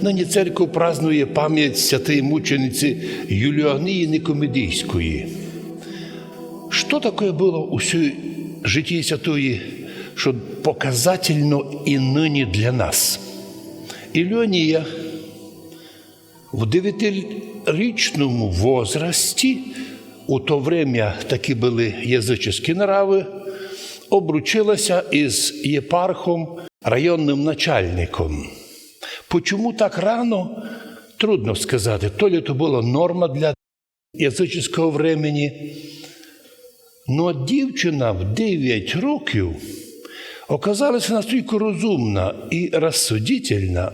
Нині церква празнує пам'ять святої мучениці Юліанії Никомедійської. Що таке було у житті святої, що показательно і нині для нас? Ілюанія в дев'ятирічному возрасті, у то время такі були язичні нрави, обручилася із єпархом, районним начальником. Почому так рано? Трудно сказати. То ли то була норма для язичського времени. Но дівчина в 9 років оказалася настільки розумна і розсудительна,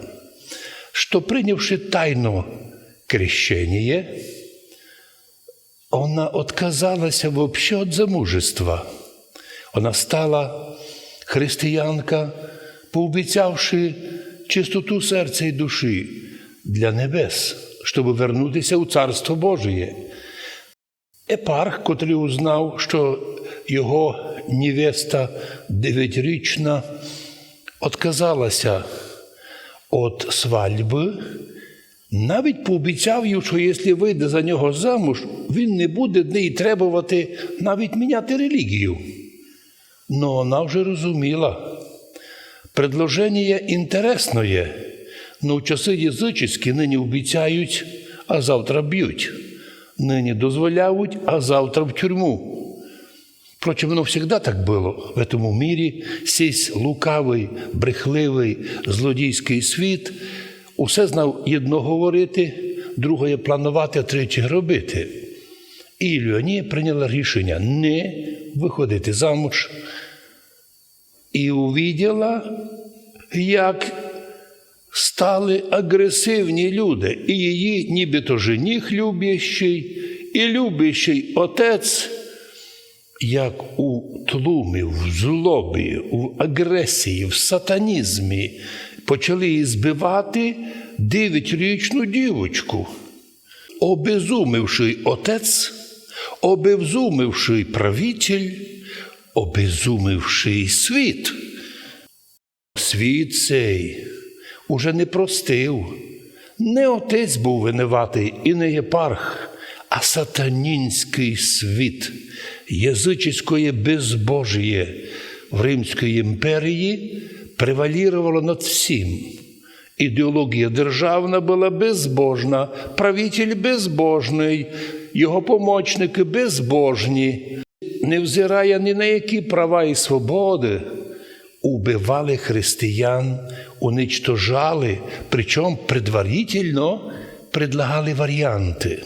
що прийнявши тайно крещення, вона отказалася вообще від замужества. Вона стала християнка, пообіцявши чистоту серця і душі для небес, щоб вернутися у Царство Божє. Епарх, котрий узнав, що його невеста дев'ятирічна отказалася від свадьби, навіть пообіцяв їй, що якщо вийде за нього замуж, він не буде неї требувати навіть міняти релігію. Но вона вже розуміла. Предложення інтересне, но в часи язичські нині обіцяють, а завтра б'ють. Нині дозволяють, а завтра в тюрму. Впрочем, воно завжди так було в цьому мірі. Сісь лукавий, брехливий, злодійський світ усе знав єдно говорити, друге планувати, а третє робити. І Леонія прийняла рішення не виходити замуж і увиділа, як стали агресивні люди, і її нібито жених любящий, і любящий отець, як у тлумі, в злобі, в агресії, в сатанізмі почали її збивати дев'ятирічну дівочку. Обезумивший отець, обезумивший правитель, обезумивший світ. Світ цей уже не простив. Не отець був винуватий і не єпарх, а сатанінський світ, язичське безбожіє в Римській імперії превалірувало над всім. Ідеологія державна була безбожна, правитель безбожний, його помічники безбожні, невзирає ні на які права і свободи, убивали християн, уничтожали, причому предварительно предлагали варіанти.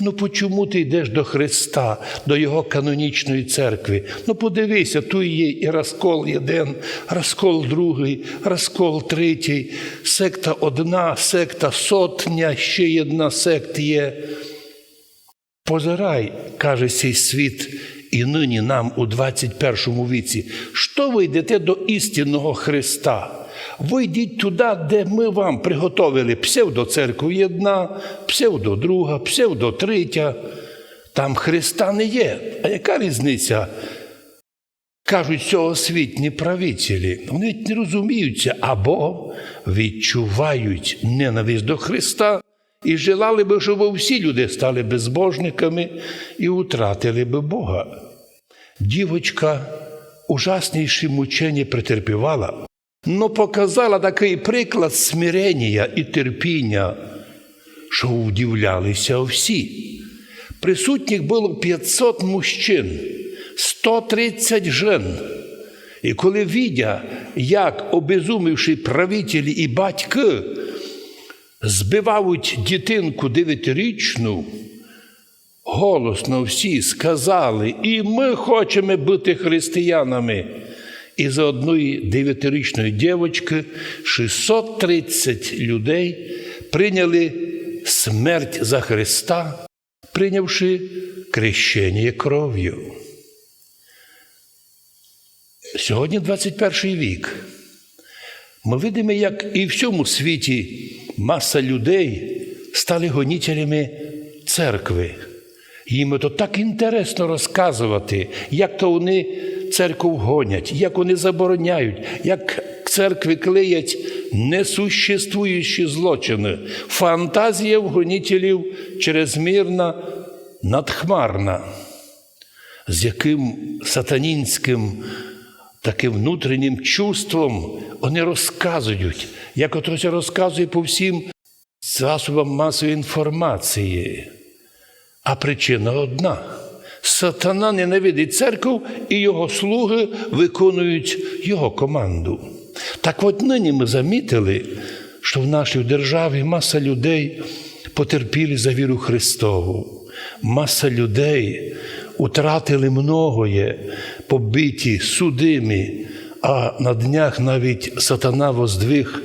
Ну, почому ти йдеш до Христа, до Його канонічної церкви? Ну, подивися, тут є і розкол один, розкол другий, розкол третій, секта одна, секта сотня, ще одна сект є. Позирай, каже цей світ, і нині нам у 21 віці, що ви йдете до істинного Христа? Ви йдіть туди, де ми вам приготовили псевдоцеркву одна, псевдо друга, псевдо третя. Там Христа не є. А яка різниця? Кажуть, цьогосвітні правителі. Вони не розуміються або відчувають ненависть до Христа і желали би, щоб всі люди стали безбожниками і втратили би Бога. Дівочка ужасніші мучення претерпівала, но показала такий приклад смирення і терпіння, що удивлялися всі. Присутніх було 500 мужчин, 130 жен. І коли відя, як обезумівши правителі і батьки, збивають дітинку дев'ятирічну, голосно всі сказали, і ми хочемо бути християнами. І за одної дев'ятирічної дівчинки 630 людей прийняли смерть за Христа, прийнявши крещення кров'ю. Сьогодні 21 вік. Ми видимо, як і в всьому світі маса людей стали гонітелями церкви. Їм то так інтересно розказувати, як то вони церкву гонять, як вони забороняють, як церкви клеять несуществуючі злочини, фантазія вгонітелів чрезмірна, надхмарна, з яким сатанінським таким внутрішнім чувством вони розказують, як ото це розказує по всім засобам масової інформації. А причина одна. Сатана ненавидить церкву, і його слуги виконують його команду. Так от нині ми замітили, що в нашій державі маса людей потерпіли за віру Христову. Маса людей утратили многоє, побиті, судимі, а на днях навіть сатана воздвиг,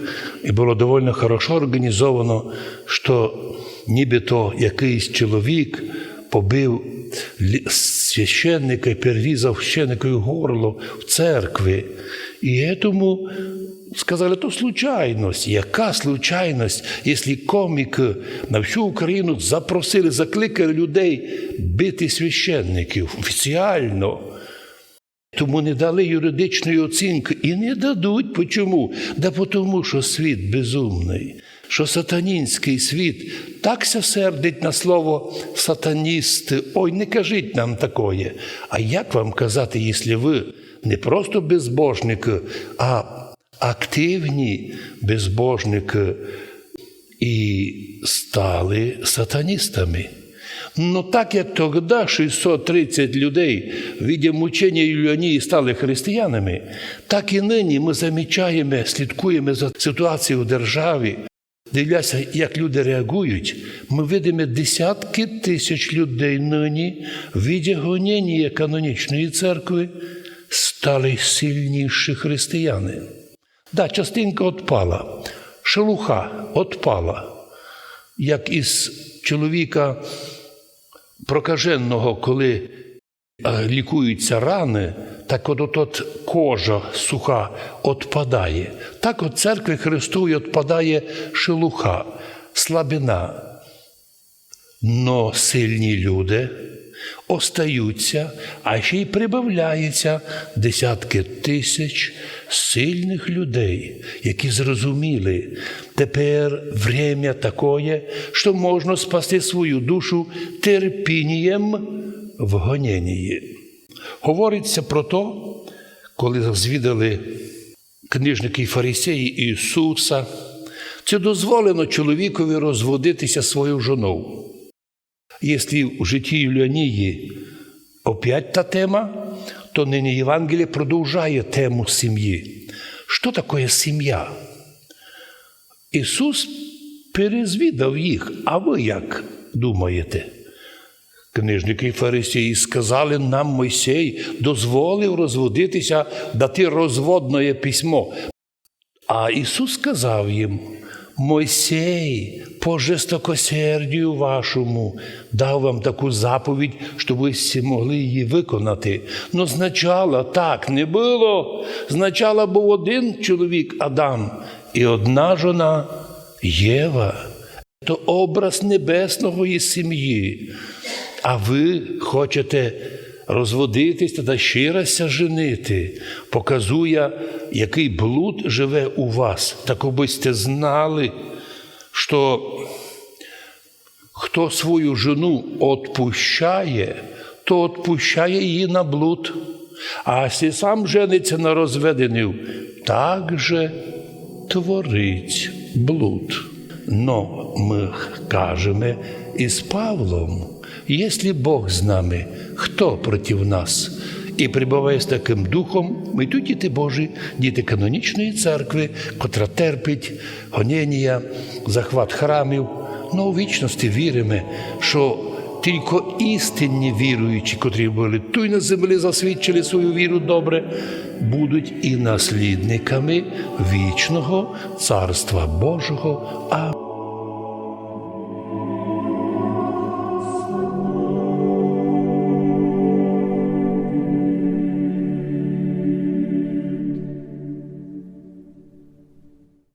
і було доволі хорошо організовано, що нібито якийсь чоловік побив священника і перерізав священникові горло в церкві. І тому сказали, то случайність. Яка случайність, якщо коміки на всю Україну запросили, закликали людей бити священників офіціально. Тому не дали юридичної оцінки і не дадуть. Чому? Да тому, що світ безумний, що сатанінський світ так ся сердить на слово сатаністи. Ой, не кажіть нам такое. А як вам казати, якщо ви не просто безбожники, а активні безбожники і стали сатаністами? Ну так як тоді 630 людей від мучення Юліанії стали християнами, так і нині ми замічаємо, слідкуємо за ситуацією в державі. Дивляться, як люди реагують, ми видимо десятки тисяч людей нині в віді гоніння канонічної церкви стали сильніші християни. Да, частинка отпала, шелуха отпала, як із чоловіка прокаженого, коли е, лікуються рани, так от, от кожа суха відпадає. Так от церкви Христової відпадає шелуха, слабина. Но сильні люди остаються, а ще й прибавляється десятки тисяч сильних людей, які зрозуміли, тепер время такое, що можна спасти свою душу терпінням в гоненні. Говориться про то, коли звідали книжники і фарисеї Ісуса, чи дозволено чоловікові розводитися своєю жоною. Якщо в житті Юліанії опять та тема, то нині Євангеліє продовжує тему сім'ї. Що таке сім'я? Ісус перезвідав їх. А ви як думаєте? Книжники і фарисеї сказали нам Мойсей, дозволив розводитися, дати розводне письмо. А Ісус сказав їм: Мойсей, по жестокосердію вашому, дав вам таку заповідь, щоб ви всі могли її виконати. Ну, спочатку так не було. Спочатку був один чоловік Адам і одна жона Єва. То образ небесної сім'ї. А ви хочете розводитись та ще разся женити, показує, який блуд живе у вас. Так аби сте знали, що хто свою жену отпущає, то отпущає її на блуд. А якщо сам жениться на розведенів, так же творить блуд. Но ми кажемо із Павлом, якщо Бог з нами, хто проти нас? І прибуває з таким духом, ми тут діти Божі, діти канонічної церкви, котра терпить гонення, захват храмів. Ну, у вічності віримо, що тільки істинні віруючі, котрі були тут на землі, засвідчили свою віру добре, будуть і наслідниками вічного Царства Божого. Амінь.